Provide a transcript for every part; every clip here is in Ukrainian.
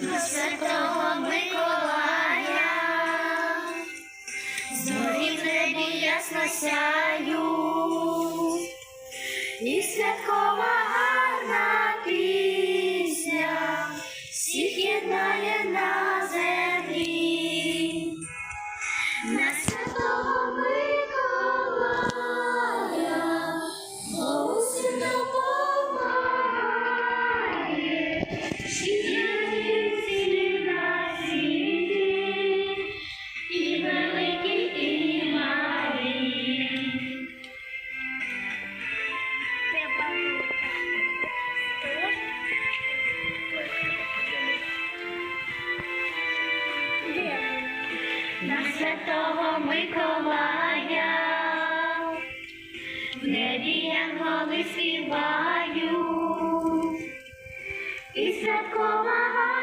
до святого Миколая. Зорі в небі ясно сяють, і святкова гарна пісня всіх єднає на землі. На На святого Миколая, в небі янголи співають, і святкова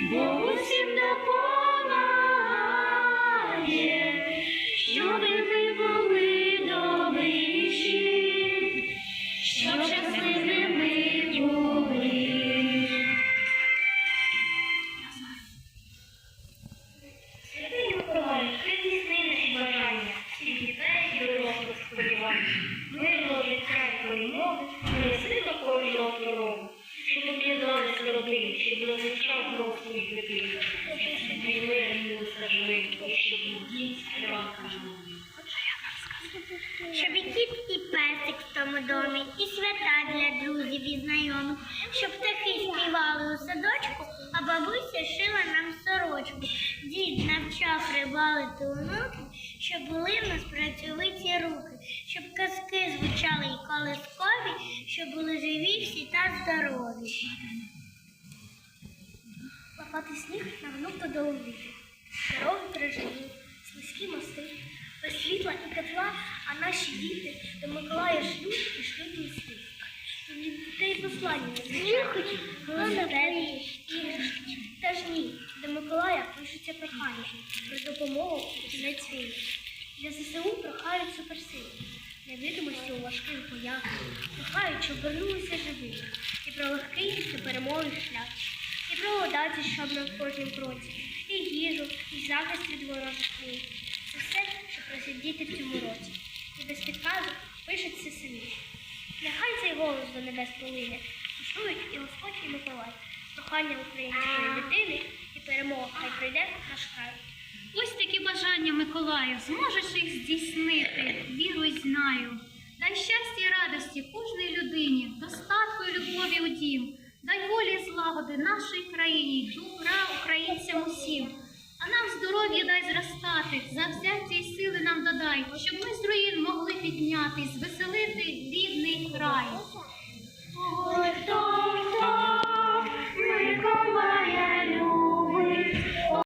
бо усім допомагає, щоб ви зазвичай кров своїх дитин, щоб твій мир милося живим, і щоб дім співав Щоб і кіт, і песик в тому домі, і свята для друзів і знайомих, щоб птахи співали у садочку, а бабуся шила нам сорочку. Дід навчав рибалити онуки, щоб були в нас працьовиті руки, щоб казки звучали і колискові, щоб були живі всі та здорові. Лопати сніг нагнув до долові, дороги крижані, слизькі мости, без світла і тепла, а наші діти до Миколая шлють і шлють листи. Від дітей послання не хоч голодові іграшки. Та ж ні, до Миколая пишуться прохання. Про допомогу у кінець війни. Для ЗСУ прохають суперсили, невидимості у важких боях, прохають, щоб вернулися живими, і про легкий до перемоги шлях, і про удачі, щоб на кожному кроці, і їжу, і захист від ворожих війн. Це все, що просять діти в цьому році. І без підказок пишуть все самі. Нехай цей голос до небес полине, почують і Господь, і Миколай. Прохання української дитини і перемога хай прийде наш край. Ось такі бажання, Миколаю, зможеш їх здійснити, віру й знаю. Дай щастя і радості кожній людині, достатку і любові у дім. Дай волі злагоди нашій країні, добра українцям усім. А нам здоров'я дай зростати, завзяття й сили нам додай, щоб ми з руїн могли піднятись, край.